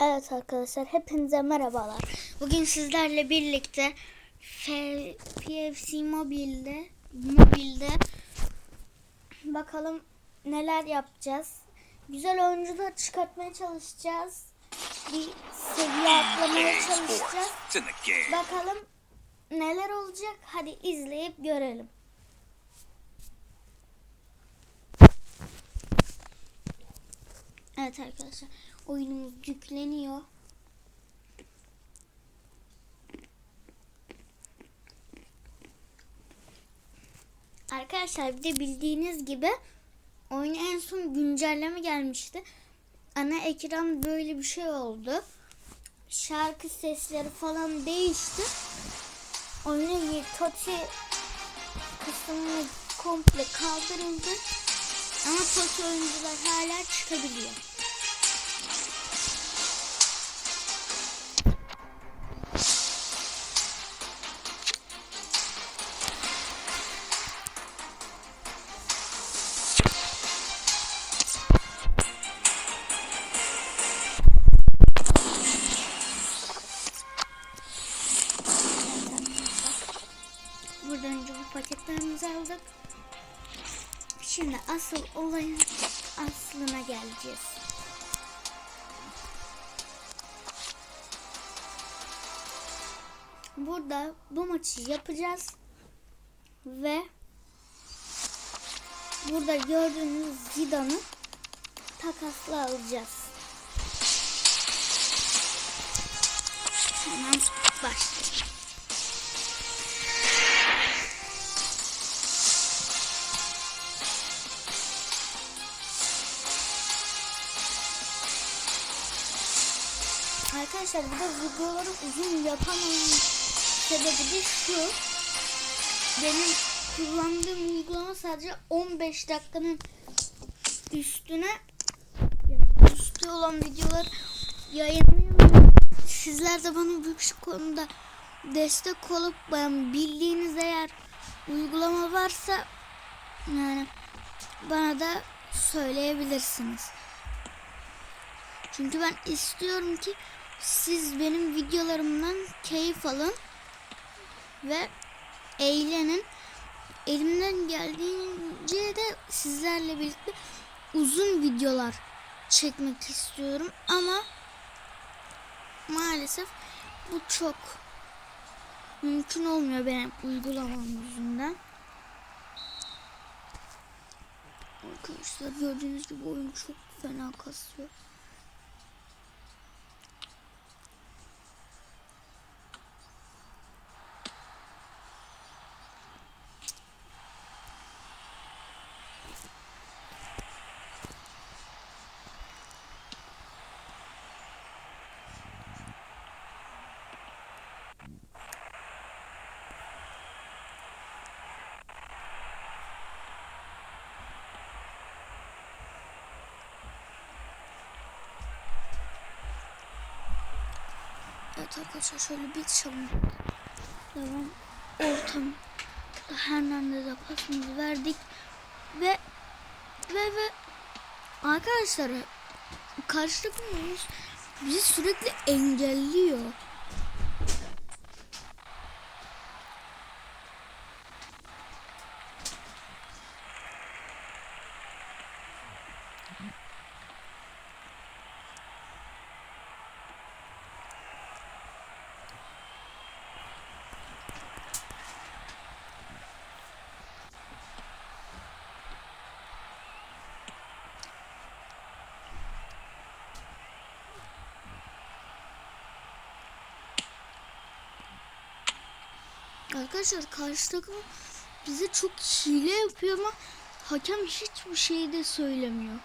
Evet arkadaşlar hepinize merhabalar. Bugün sizlerle birlikte F- PFC Mobile'de mobilde bakalım neler yapacağız. Güzel oyuncular çıkartmaya çalışacağız. Bir seviye atlamaya çalışacağız. Bakalım neler olacak. Hadi izleyip görelim. Evet arkadaşlar oyunumuz yükleniyor. Arkadaşlar bir de bildiğiniz gibi oyuna en son güncelleme gelmişti. Ana ekran böyle bir şey oldu. Şarkı sesleri falan değişti. Oyunun toti kısmı komple kaldırıldı. Ama toti oyuncular hala çıkabiliyor. Şimdi asıl olayın aslına geleceğiz. Burada bu maçı yapacağız ve burada gördüğünüz Zidane'ı takasla alacağız. Hemen başlayalım. Arkadaşlar burada videoları uzun yapamamın sebebi de şu. Benim kullandığım uygulama sadece 15 dakikanın üstüne üstü olan videolar yayınlayamıyorum. Sizler de bana bu konuda destek olup ben bildiğiniz eğer uygulama varsa yani bana da söyleyebilirsiniz. Çünkü ben istiyorum ki siz benim videolarımdan keyif alın ve eğlenin. Elimden geldiğince de sizlerle birlikte uzun videolar çekmek istiyorum ama maalesef bu çok mümkün olmuyor benim uygulamam yüzünden. Arkadaşlar gördüğünüz gibi oyun çok fena kasıyor. Evet arkadaşlar şöyle bir çabuk devam ortam. Hernandez'e pasımızı verdik. Ve ve ve arkadaşlar karşı takımımız bizi sürekli engelliyor. Arkadaşlar karşı takım bize çok hile yapıyor ama hakem hiçbir şey de söylemiyor.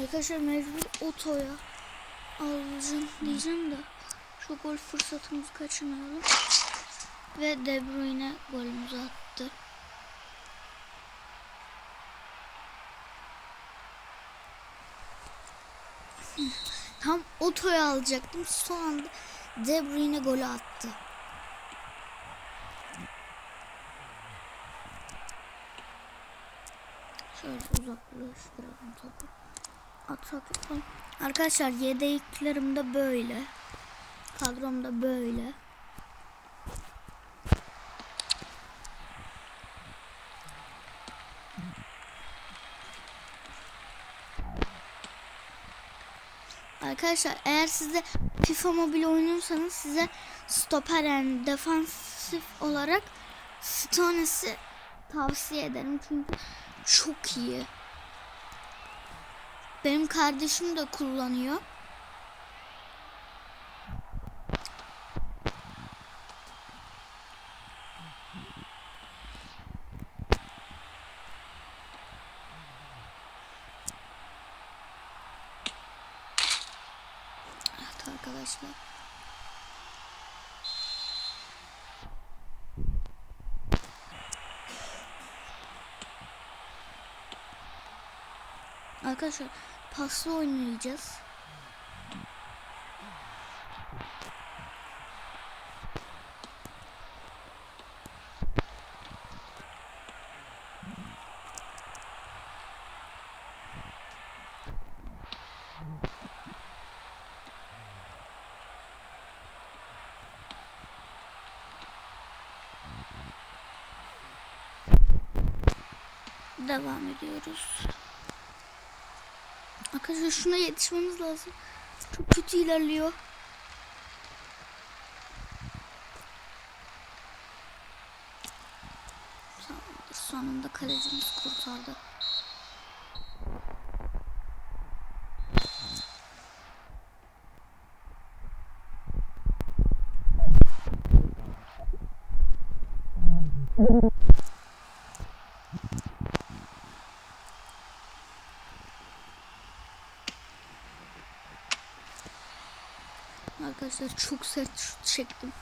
Arkadaşlar mecbur otoya alacağım diyeceğim de şu gol fırsatımızı kaçırmayalım. Ve De Bruyne golümüzü attı. Tam otoya alacaktım. Son anda De Bruyne golü attı. Şöyle uzaklaştıralım topu. Atak yapalım. Arkadaşlar yedeklerim de böyle. Kadrom da böyle. Arkadaşlar eğer siz de FIFA Mobile oynuyorsanız size stoper yani defansif olarak Stones'i tavsiye ederim çünkü çok iyi. Benim kardeşim de kullanıyor. Evet arkadaşlar. Arkadaşlar paslı oynayacağız. Devam ediyoruz. Arkadaşlar şuna yetişmemiz lazım. Çok kötü ilerliyor. Sonunda kalecimiz kurtardı. Arkadaşlar çok sert şut çektim.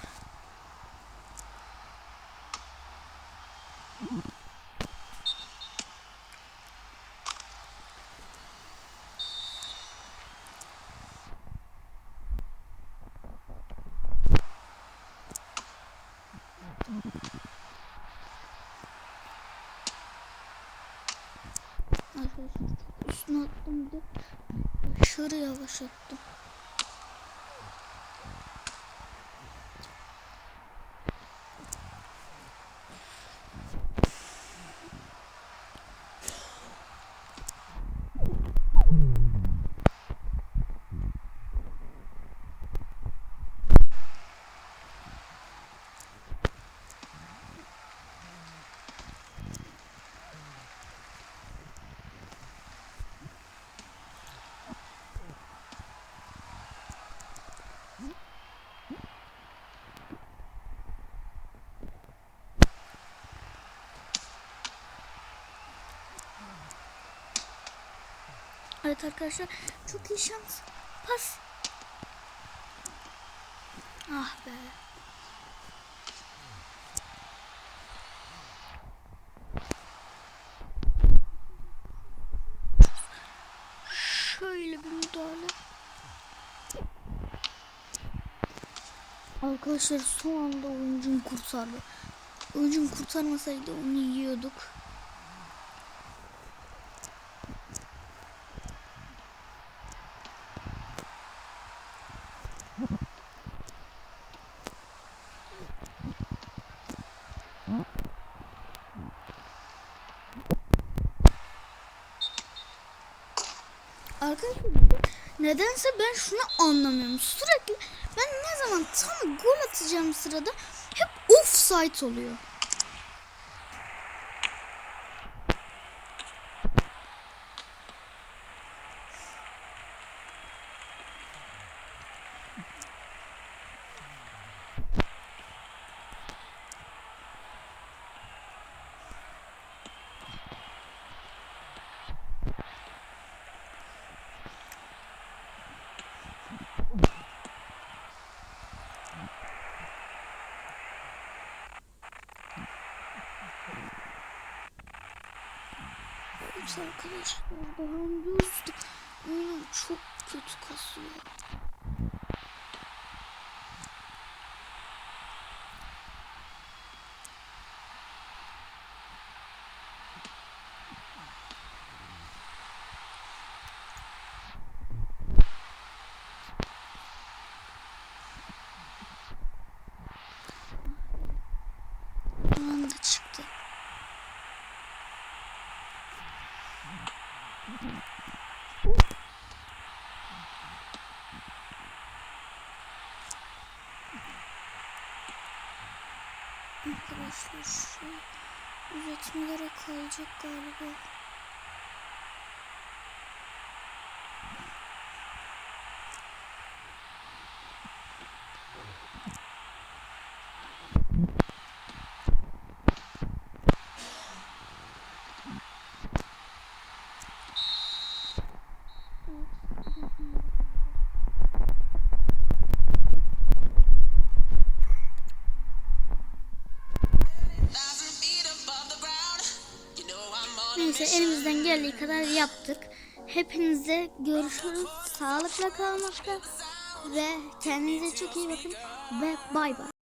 Üstüne attım bir de aşırı yavaş attım. Evet arkadaşlar çok iyi şans. Pas. Ah be. Şöyle bir müdahale. Arkadaşlar son anda oyuncum kurtardı. Oyuncum kurtarmasaydı onu yiyorduk. Arkadaşlar nedense ben şunu anlamıyorum. Sürekli ben ne zaman tam gol atacağım sırada hep offside oluyor. yapıyoruz arkadaşlar. Daha yüzdüm. Oyunum çok kötü kasıyor. Arkadaşlar şu üretmelere kalacak galiba. Geldiği kadar yaptık. Hepinize görüşürüz. Sağlıkla kalmakta ve kendinize çok iyi bakın ve bay bay.